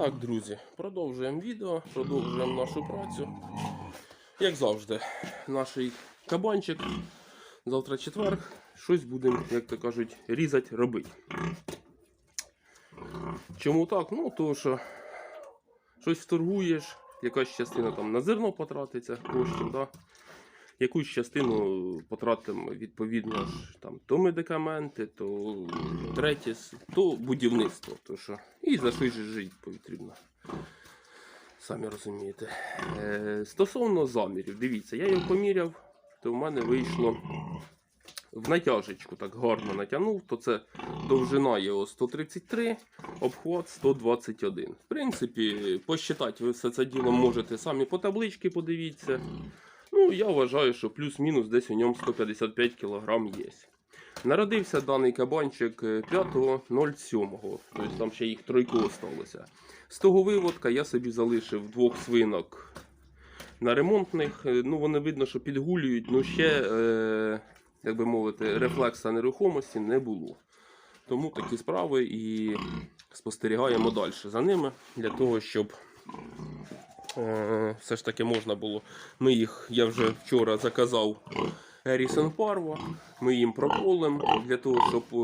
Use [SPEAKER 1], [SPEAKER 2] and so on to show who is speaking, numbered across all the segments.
[SPEAKER 1] Так, друзі, продовжуємо відео, продовжуємо нашу працю. Як завжди, наш кабанчик. Завтра четвер. Щось будемо, як то кажуть, різати, робити. Чому так? Ну, тому що щось торгуєш, якась частина там на зерно потратиться коштів, да? Якусь частину потратимо відповідно ж, там, то медикаменти, то третє, то будівництво. То що. І за же жити потрібно. Самі розумієте. Е, стосовно замірів, дивіться, я його поміряв, то в мене вийшло в натяжечку, так гарно натягнув, то це довжина його 133, обхват 121. В принципі, посчитати ви все це діло можете самі по табличці подивіться. Ну, я вважаю, що плюс-мінус десь у ньому 155 кг є. Народився даний кабанчик е, 5.07, тобто там ще їх тройко осталося. З того виводка я собі залишив двох свинок на ремонтних. Е, Ну, вони видно, що підгулюють, ну ще, е, як би мовити, рефлекса нерухомості не було. Тому такі справи і спостерігаємо далі за ними для того, щоб е, все ж таки можна було. Ми їх, я вже вчора заказав Ерісон Парво. Ми їм проколимо для того, щоб е,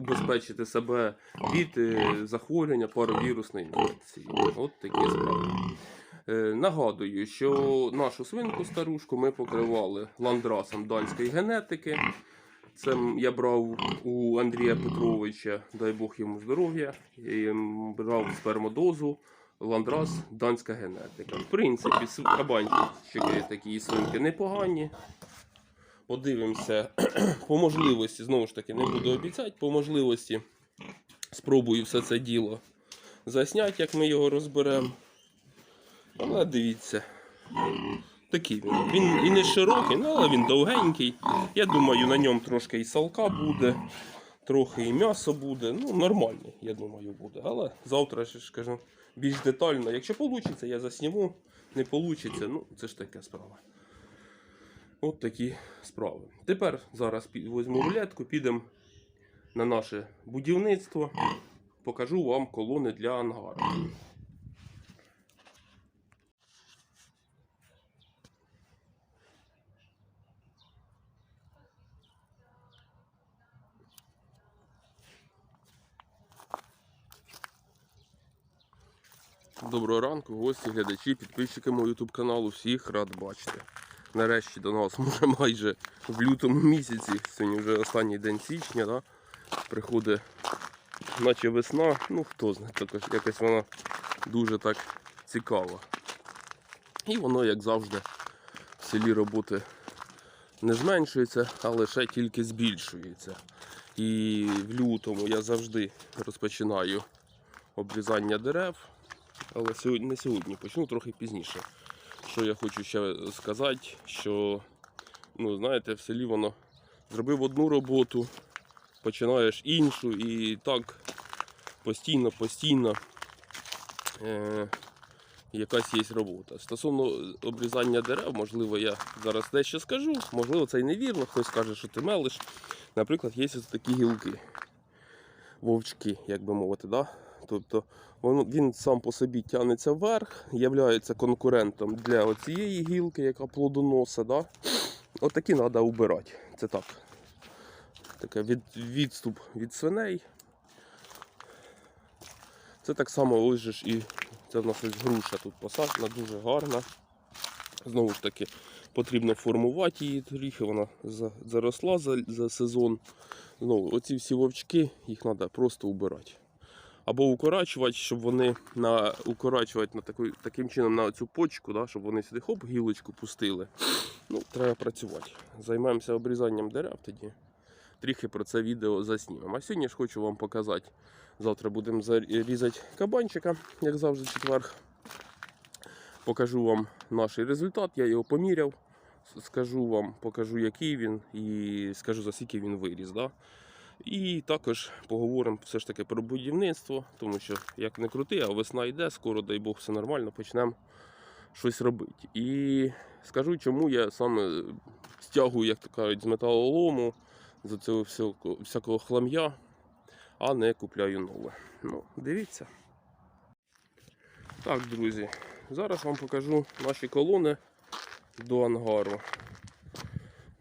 [SPEAKER 1] убезпечити себе від е, захворювання паровірусної інфекції. От такі справи. Е, Нагадую, що нашу свинку старушку ми покривали ландрасом данської генетики. Це я брав у Андрія Петровича, дай Бог йому здоров'я. Брав спермодозу, ландрас, данська генетика. В принципі, кабанчики такі і свинки непогані. Подивимося по можливості, знову ж таки, не буду обіцяти, по можливості спробую все це діло засняти, як ми його розберемо. Але дивіться. Такий він. Він і не широкий, ну, але він довгенький. Я думаю, на ньому трошки і салка буде, трохи і м'ясо буде. Ну, нормальний, я думаю, буде. Але завтра ж кажу більш детально. Якщо вийде, я засніму. Не вийде, ну це ж така справа. От такі справи. Тепер зараз візьму рулетку, підемо на наше будівництво. Покажу вам колони для ангару. Доброго ранку, гості, глядачі, підписчики мого YouTube каналу. Всіх рад бачити. Нарешті до нас може майже в лютому місяці. Сьогодні вже останній день січня. Да? Приходить наче весна. Ну хто знає, також якось вона дуже так цікава. І воно, як завжди, в селі роботи не зменшується, а лише тільки збільшується. І в лютому я завжди розпочинаю обрізання дерев. Але сьогодні, не сьогодні, почну трохи пізніше. Що я хочу ще сказати, що ну, знаєте, в селі воно зробив одну роботу, починаєш іншу і так постійно, постійно е, якась є робота. Стосовно обрізання дерев, можливо, я зараз дещо скажу, можливо, це і невірно, хтось скаже, що ти мелиш. Наприклад, є ось такі гілки, вовчки, як би мовити. Да? Тобто він сам по собі тягнеться вверх, є конкурентом для цієї гілки, яка плодоноса. Да? Отакі треба убирати. Це так. Таке від, відступ від свиней. Це так само ось і це в нас ось груша тут посаджена, дуже гарна. Знову ж таки, потрібно формувати її трохи, вона заросла за, за сезон. Знову, оці всі вовчки, їх треба просто убирати або укорачувати, щоб вони на укорачувати на таку, таким чином на цю почку, да, щоб вони сюди хоп, гілочку пустили. Ну, треба працювати. Займаємося обрізанням дерев тоді. Трохи про це відео заснімемо. А сьогодні ж хочу вам показати. Завтра будемо зарізати кабанчика, як завжди, четверг. Покажу вам наш результат, я його поміряв. Скажу вам, покажу, який він, і скажу за скільки він виріс. Да? І також поговоримо все ж таки про будівництво, тому що як не крути, а весна йде, скоро, дай Бог, все нормально, почнемо щось робити. І скажу, чому я саме стягую, як то кажуть, з металолому, з цього всякого, всякого хлам'я, а не купляю нове. Ну, дивіться. Так, друзі, зараз вам покажу наші колони до ангару.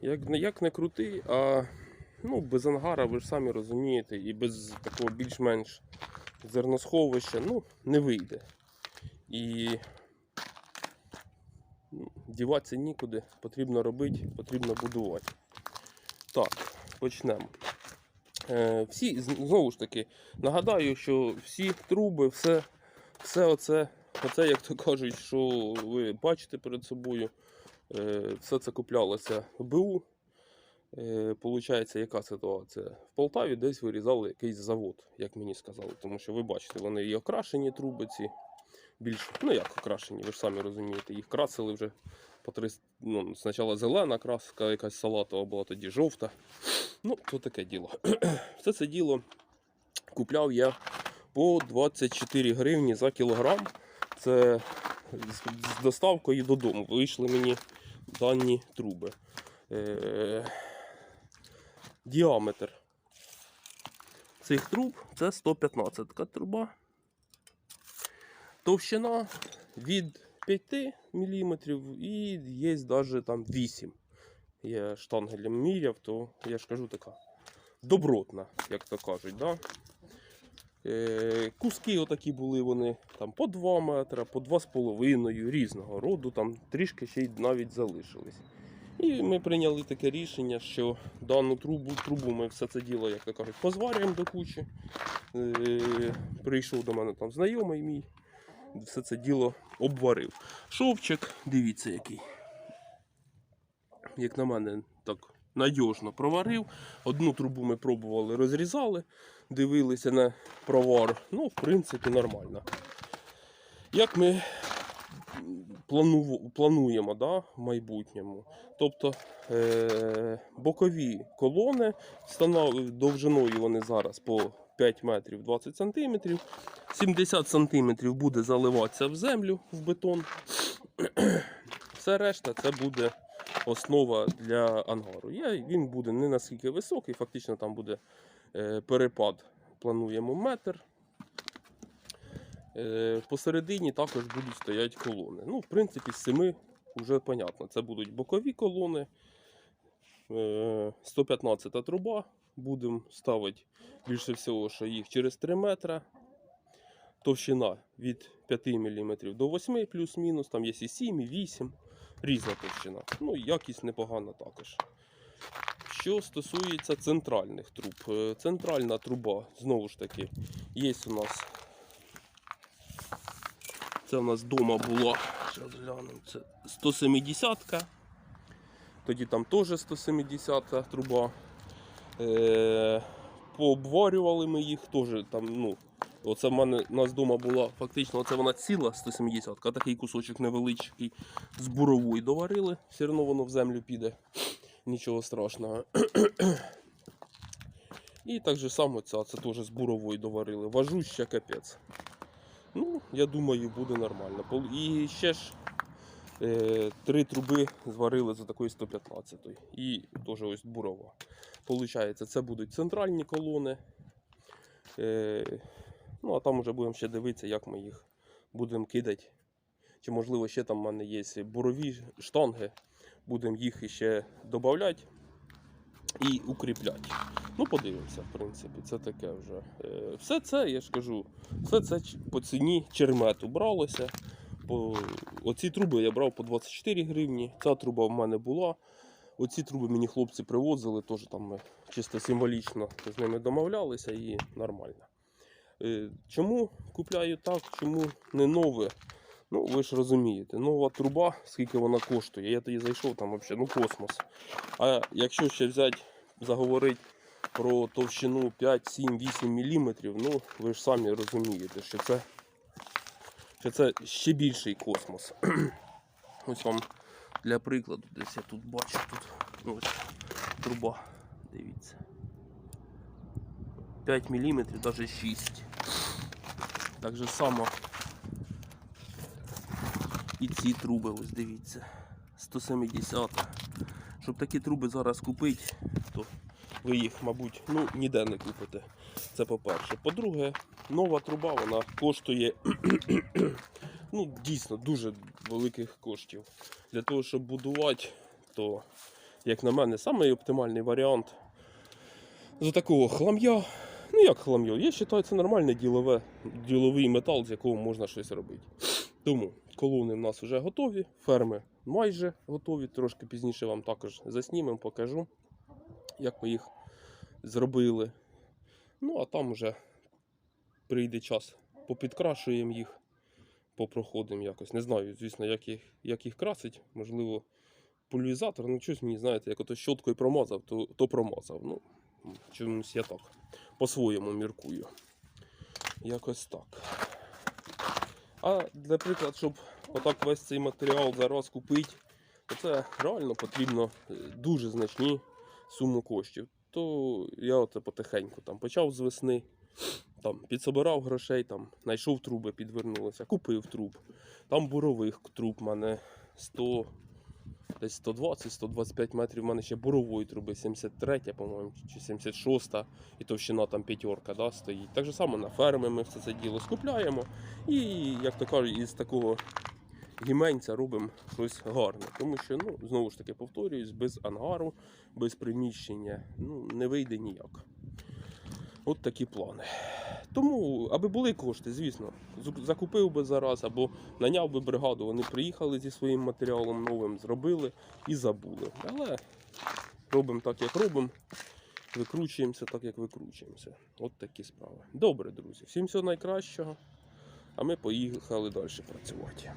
[SPEAKER 1] Як, як не крути, а ну, без ангара, ви ж самі розумієте, і без такого більш-менш зерносховища ну, не вийде. І ну, діватися нікуди, потрібно робити, потрібно будувати. Так, почнемо. Е, всі, знову ж таки, нагадаю, що всі труби, все, все оце, оце, як то кажуть, що ви бачите перед собою, е, все це куплялося в БУ. Е, Получається, яка ситуація? В Полтаві десь вирізали якийсь завод, як мені сказали. Тому що ви бачите, вони і окрашені труби ці. Більш, ну як окрашені, ви ж самі розумієте, їх красили вже по три, ну, спочатку зелена краска, якась салатова була, тоді жовта. Ну, то таке діло. Все це діло купляв я по 24 гривні за кілограм. Це з, з доставкою додому. Вийшли мені дані труби. Діаметр цих труб це 115 труба. Товщина від 5 мм і є навіть там 8 я штангелем міряв, то я ж кажу така добротна, як то кажуть. Да? Е, куски отакі були вони там по 2 метри, по 2,5 різного роду, там трішки ще й навіть залишились. І ми прийняли таке рішення, що дану трубу, трубу ми все це діло, як то кажуть, позварюємо до кучі. Е, прийшов до мене там знайомий мій, все це діло обварив. Шовчик, дивіться який як на мене, так надіжно проварив. Одну трубу ми пробували, розрізали, дивилися на провар. Ну, в принципі, нормально. Як ми плану, плануємо да, в майбутньому. Тобто е- бокові колони довжиною вони зараз по 5 метрів 20 сантиметрів. 70 сантиметрів буде заливатися в землю, в бетон. Все решта це буде основа для ангару. Я, він буде не наскільки високий, фактично там буде е, перепад. Плануємо метр. Е, посередині також будуть стояти колони. Ну, в принципі, з семи вже понятно. Це будуть бокові колони. Е, 115 труба. Будемо ставити більше всього, що їх через 3 метри. Товщина від 5 мм до 8 плюс-мінус, там є і 7, і 8 різна товщина. Ну, якість непогана також. Що стосується центральних труб. Е, Центральна труба, знову ж таки, є у нас. Це у нас вдома була. Зараз глянемо, це 170-ка. Тоді там теж 170 труба. Е, пообварювали ми їх теж там, ну, Оце в мене у нас вдома була фактично, оце вона ціла 170 а такий кусочок невеличкий з бурової доварили, все одно воно в землю піде. Нічого страшного. І так же само ця, це теж з бурової доварили. Важуща капець. Ну, я думаю, буде нормально. І ще ж е, три труби зварили за такої 115 І теж ось бурова. Получається, це будуть центральні колони. Е, Ну, а там вже будемо ще дивитися, як ми їх будемо кидати. Чи можливо ще там в мене є бурові штанги. Будемо їх ще додати і укріпляти. Ну, подивимося, в принципі, це таке вже. Е, Все це, я ж кажу, все це по ціні чермету бралося. По... Оці труби я брав по 24 гривні. Ця труба в мене була. Оці труби мені хлопці привозили, теж там ми чисто символічно з ними домовлялися і нормально. Е, Чому купляю так, чому не нове? Ну, ви ж розумієте, нова труба, скільки вона коштує. Я тоді зайшов там взагалі, ну космос. А якщо ще взяти, заговорити про товщину 5, 7, 8 мм, ну ви ж самі розумієте, що це, що це ще більший космос. Ось вам для прикладу, десь я тут бачу, тут ну, ось труба, дивіться. 5 мм, навіть 6. Так же само і ці труби, ось дивіться. 170. Щоб такі труби зараз купити, то ви їх, мабуть, ну, ніде не купите. Це по-перше. По-друге, нова труба вона коштує ну, дійсно дуже великих коштів. Для того, щоб будувати, то, як на мене, самий оптимальний варіант з такого хлам'я. Ну як хлам'я? Я вважаю, це нормальний діловий метал, з якого можна щось робити. Тому колони в нас вже готові, ферми майже готові. Трошки пізніше вам також заснімемо, покажу, як ми їх зробили. Ну, а там вже прийде час, попідкрашуємо їх, попроходимо якось. Не знаю, звісно, як їх, як їх красить. Можливо, пульвізатор, ну щось мені, знаєте, як ото щоткою промазав, то, то промазав. Ну, чомусь я так по-своєму міркую. Якось так. А для приклад, щоб отак весь цей матеріал зараз купити, то це реально потрібно е, дуже значні суми коштів. То я оце потихеньку там почав з весни, там підсобирав грошей, там знайшов труби, підвернулися, купив труб. Там бурових труб мене 100, десь 120-125 метрів. У мене ще бурової труби, 73, по-моєму, чи 76, і товщина там п'ятерка да, стоїть. Так же само на ферми ми все це діло скупляємо. І, як то кажуть, із такого гіменця робимо щось гарне. Тому що, ну, знову ж таки, повторююсь, без ангару, без приміщення ну, не вийде ніяк. От такі плани. Тому, аби були кошти, звісно, закупив би зараз або наняв би бригаду, вони приїхали зі своїм матеріалом новим, зробили і забули. Але робимо так, як робимо, викручуємося так, як викручуємося. От такі справи. Добре, друзі. Всім всього найкращого. А ми поїхали далі працювати.